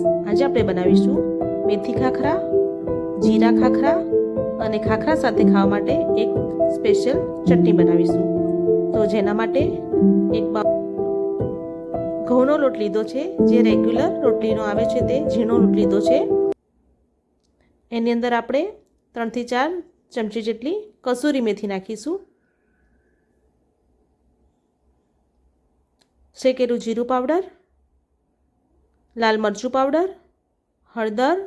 આજે આપણે બનાવીશું મેથી ખાખરા, જીરા ખાખરા અને ખાખરા સાથે ખાવા માટે એક સ્પેશિયલ ચટણી બનાવીશું. તો જેના માટે એક ઘઉંનો લોટ લીધો છે, જે રેગ્યુલર રોટલીનો આવે છે તે ઝીણો લોટ લીધો છે. એની અંદર આપણે ત્રણથી ચાર ચમચી જેટલી કસૂરી મેથી નાખીશું. શેકેલું જીરું પાવડર લાલ મરચું પાવડર, હળદર,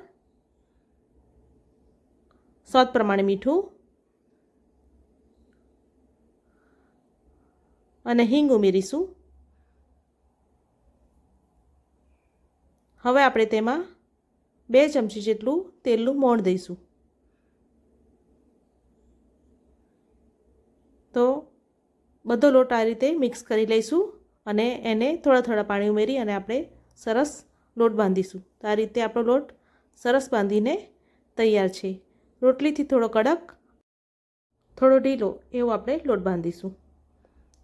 સ્વાદ પ્રમાણે મીઠું અને હિંગ ઉમેરીશું. હવે આપણે તેમાં બે ચમચી જેટલું તેલનું મોણ દઈશું. તો બધો લોટ આ રીતે મિક્સ કરી લઈશું અને એને થોડા થોડા પાણી ઉમેરી અને આપણે સરસ લોટ બાંધીશું. તો આ રીતે આપણો લોટ સરસ બાંધીને તૈયાર છે. રોટલીથી થોડો કડક, થોડો ઢીલો એવો આપણે લોટ બાંધીશું.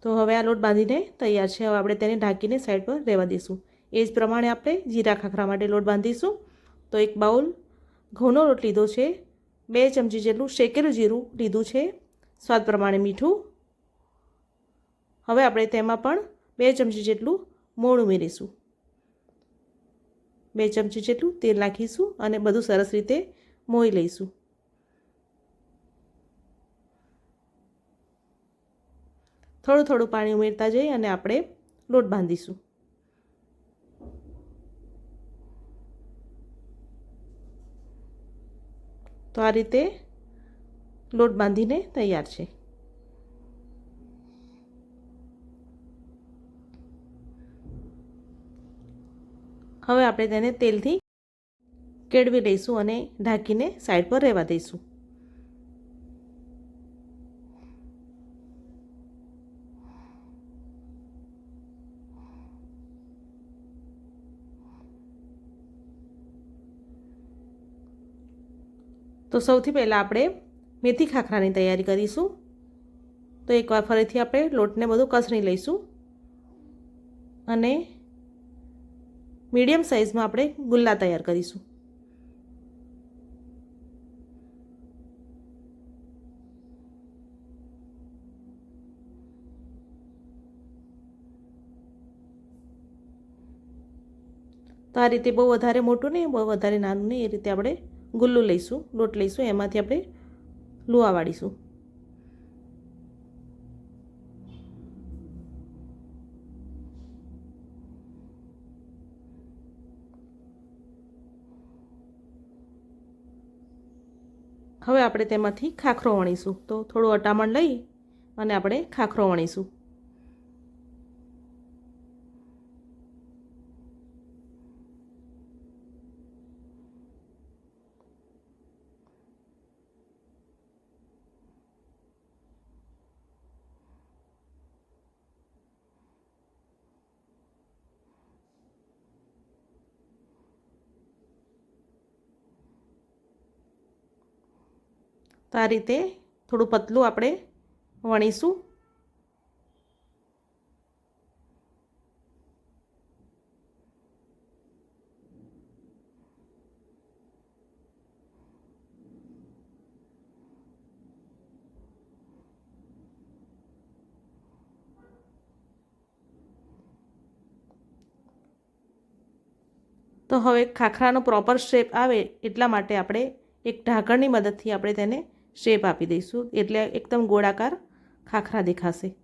તો હવે આ લોટ બાંધીને તૈયાર છે. હવે આપણે તેને ઢાંકીને સાઈડ પર રહેવા દઈશું. એ જ પ્રમાણે આપણે જીરા ખાખરા માટે લોટ બાંધીશું. તો એક બાઉલ ઘઉંનો લોટ લીધો છે. બે ચમચી જેટલું શેકેલું જીરું લીધું છે. સ્વાદ પ્રમાણે મીઠું. હવે આપણે તેમાં પણ બે ચમચી જેટલું મોણ ઉમેરીશું. બે ચમચી જેટલું તેલ નાખીશું અને બધું સરસ રીતે મોઈ લઈશું. થોડું થોડું પાણી ઉમેરતા જઈ અને આપણે લોટ બાંધીશું. તો આ રીતે લોટ બાંધીને તૈયાર છે. હવે આપણે તેને તેલથી કેળવી લઈશું અને ઢાંકીને સાઈડ પર રહેવા દઈશું. તો સૌથી પહેલાં આપણે મેથી ખાખરાની તૈયારી કરીશું. તો એકવાર ફરીથી આપણે લોટને બધું કસરી લઈશું અને મીડિયમ સાઇઝમાં આપણે ગુલ્લા તૈયાર કરીશું. તો આ રીતે બહુ વધારે મોટું નહીં, બહુ વધારે નાનું નહીં, એ રીતે આપણે ગુલ્લું લઈશું, લોટ લઈશું, એમાંથી આપણે લુઆ વાળીશું. હવે આપણે તેમાંથી ખાખરો વણીશું. તો થોડું અટામણ લઈ અને આપણે ખાખરો વણીશું. તો આ રીતે થોડું પતલું આપણે વણીશું. તો હવે ખાખરાનો પ્રોપર શેપ આવે એટલા માટે આપણે એક ઢાંકણની મદદથી આપણે તેને શેપ આપી દઈશું. એટલે એકદમ ગોળાકાર ખાખરા દેખાશે.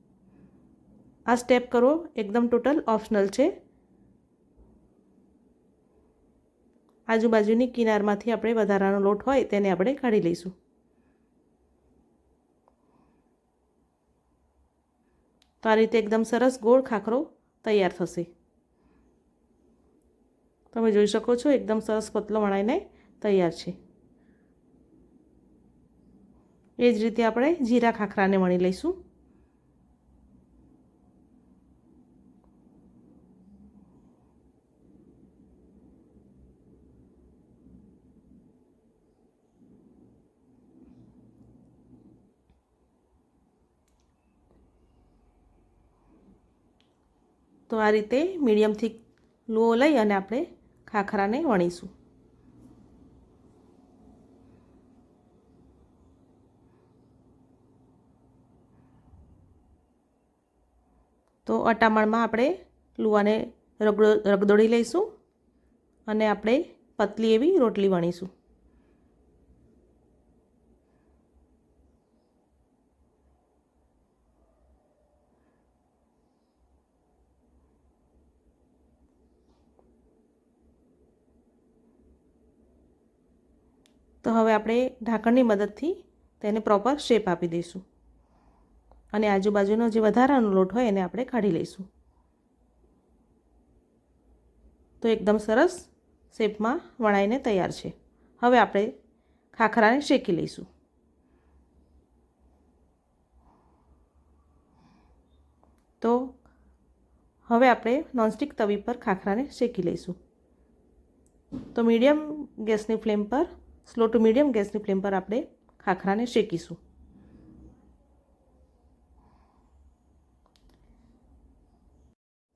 આ સ્ટેપ કરવો એકદમ ટોટલ ઓપ્શનલ છે. આજુબાજુની કિનારમાંથી આપણે વધારાનો લોટ હોય તેને આપણે કાઢી લઈશું. તો આ રીતે એકદમ સરસ ગોળ ખાખરો તૈયાર થશે. તમે જોઈ શકો છો, એકદમ સરસ પતલો વણાઈને તૈયાર છે. એ જ રીતે આપણે જીરા ખાખરાને વણી લઈશું. તો આ રીતે મીડિયમથી લો લઈ અને આપણે ખાખરાને વણીશું તો અટામણમાં આપણે લુવાને રગડો રગદોડી લઈશું અને આપણે પતલી એવી રોટલી વણીશું. તો હવે આપણે ઢાંકણની મદદથી તેને પ્રોપર શેપ આપી દઈશું. અને આજુબાજુનો જે વધારાનો લોટ હોય એને આપણે કાઢી લઈશું. તો એકદમ સરસ શેપમાં વણાઈને તૈયાર છે. હવે આપણે ખાખરાને શેકી લઈશું. તો હવે આપણે નોનસ્ટિક તવી પર ખાખરાને શેકી લઈશું. તો મીડિયમ ગેસની ફ્લેમ પર, સ્લો ટુ મીડિયમ ગેસની ફ્લેમ પર આપણે ખાખરાને શેકીશું.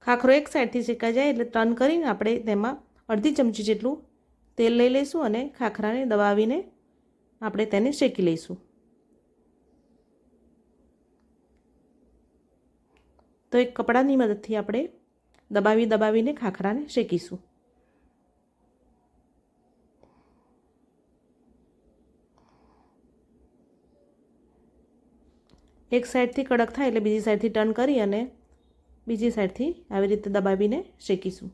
ખાખરો એક સાઈડથી શેકાઈ જાય એટલે ટર્ન કરીને આપણે તેમાં અડધી ચમચી જેટલું તેલ લઈ લઈશું અને ખાખરાને દબાવીને આપણે તેને શેકી લઈશું. તો એક કપડાની મદદથી આપણે દબાવી દબાવીને ખાખરાને શેકીશું. એક સાઈડથી કડક થાય એટલે બીજી સાઈડથી ટર્ન કરી અને બીજી સાઈડથી આવી રીતે દબાવીને શેકીશું.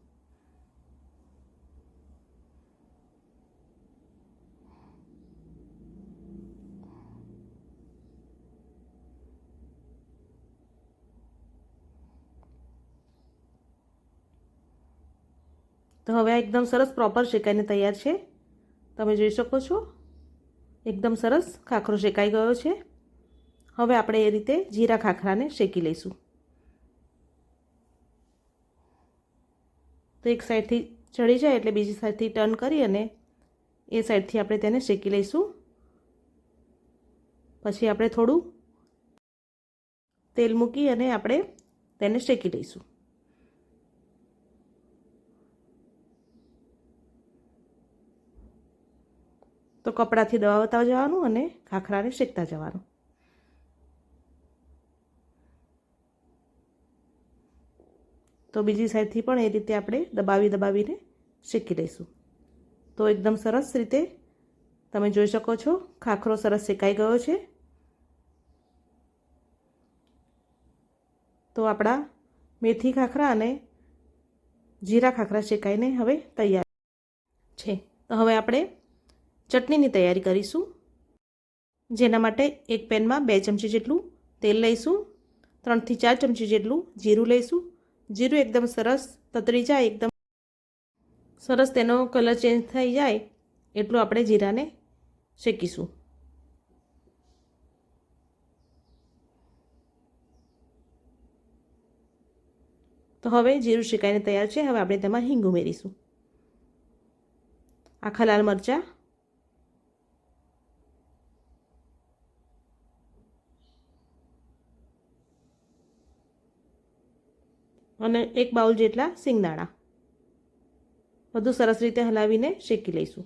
તો હવે આ એકદમ સરસ પ્રોપર શેકાઈને તૈયાર છે. તમે જોઈ શકો છો, એકદમ સરસ ખાખરો શેકાઈ ગયો છે. હવે આપણે એ રીતે જીરા ખાખરાને શેકી લઈશું. તો એક સાઈડથી ચડી જાય એટલે બીજી સાઈડથી ટર્ન કરી અને એ સાઈડથી આપણે તેને શેકી લઈશું. પછી આપણે થોડું તેલ મૂકી અને આપણે તેને શેકી લઈશું. તો કપડાથી દબાવતા જવાનું અને ખાખરાને શેકતા જવાનું. તો બીજી સાઈડથી પણ એ રીતે આપણે દબાવી દબાવીને શેકી લઈશું. તો એકદમ સરસ રીતે તમે જોઈ શકો છો, ખાખરો સરસ શેકાઈ ગયો છે. તો આપણા મેથી ખાખરા અને જીરા ખાખરા શેકાઈને હવે તૈયાર છે. તો હવે આપણે ચટણીની તૈયારી કરીશું. જેના માટે એક પેનમાં બે ચમચી જેટલું તેલ લઈશું, ત્રણથી ચાર ચમચી જેટલું જીરું લઈશું જીરું એકદમ સરસ તતરી જાય, એકદમ સરસ તેનો કલર ચેન્જ થઈ જાય, એટલું આપણે જીરાને શેકીશું. તો હવે જીરું શેકાઈને તૈયાર છે, હવે આપણે તેમાં હિંગ ઉમેરીશું. આખા લાલ મરચાં અને એક બાઉલ જેટલા સિંગદાણા. બધું સરસ રીતે હલાવીને શેકી લઈશું.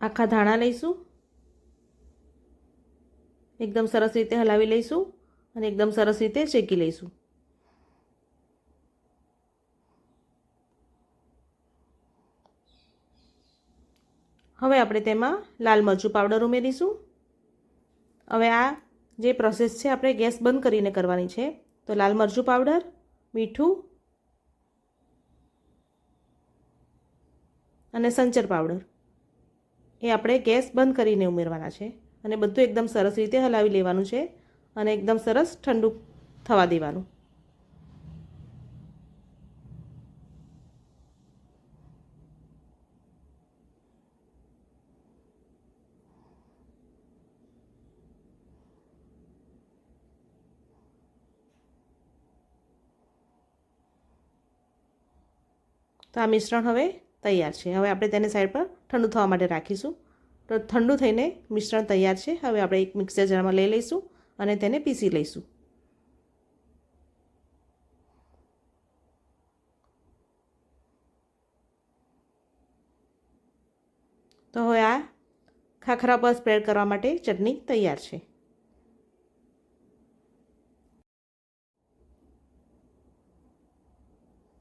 આખા ધાણા લઈશું. એકદમ સરસ રીતે હલાવી લઈશું અને એકદમ સરસ રીતે શેકી લઈશું. હવે આપણે તેમાં લાલ મરચું પાવડર ઉમેરીશું. હવે આ જે પ્રોસેસ છે, આપણે ગેસ બંધ કરીને કરવાની છે. તો લાલ મરચું પાવડર, મીઠું અને સંચર પાવડર. એ આપણે ગેસ બંધ કરીને ઉમેરવાના છે. અને બધું એકદમ સરસ રીતે હલાવી લેવાનું છે અને એકદમ સરસ ઠંડુ થવા દેવાનું. તો આ મિશ્રણ હવે તૈયાર છે. હવે આપણે તેને સાઈડ પર ઠંડુ થવા માટે રાખીશું. તો ઠંડુ થઈને મિશ્રણ તૈયાર છે. હવે આપણે એક મિક્સર જારમાં લઈ લઈશું અને તેને પીસી લઈશું. તો હવે આ ખાખરા પર સ્પ્રેડ કરવા માટે ચટણી તૈયાર છે.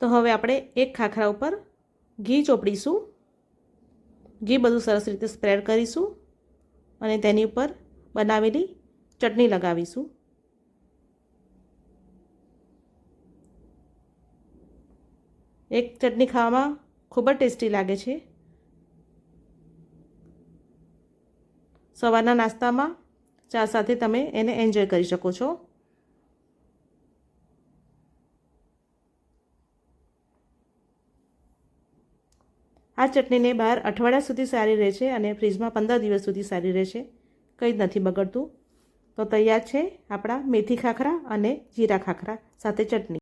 તો હવે આપણે એક ખાખરા ઉપર ઘી ચોપડીશું. ઘી બધું સરસ રીતે સ્પ્રેડ કરીશું અને તેની ઉપર બનાવેલી ચટણી લગાવીશું. એક ચટણી ખાવામાં ખૂબ જ ટેસ્ટી લાગે છે. સવારના નાસ્તામાં ચા સાથે તમે એને એન્જોય કરી શકો છો. આ ચટણીને બહાર અઠવાડિયા સુધી સારી રહે છે અને ફ્રીજમાં પંદર દિવસ સુધી સારી રહેશે. કંઈ જ નથી બગડતું. તો તૈયાર છે આપણા મેથી ખાખરા અને જીરા ખાખરા સાથે ચટણી.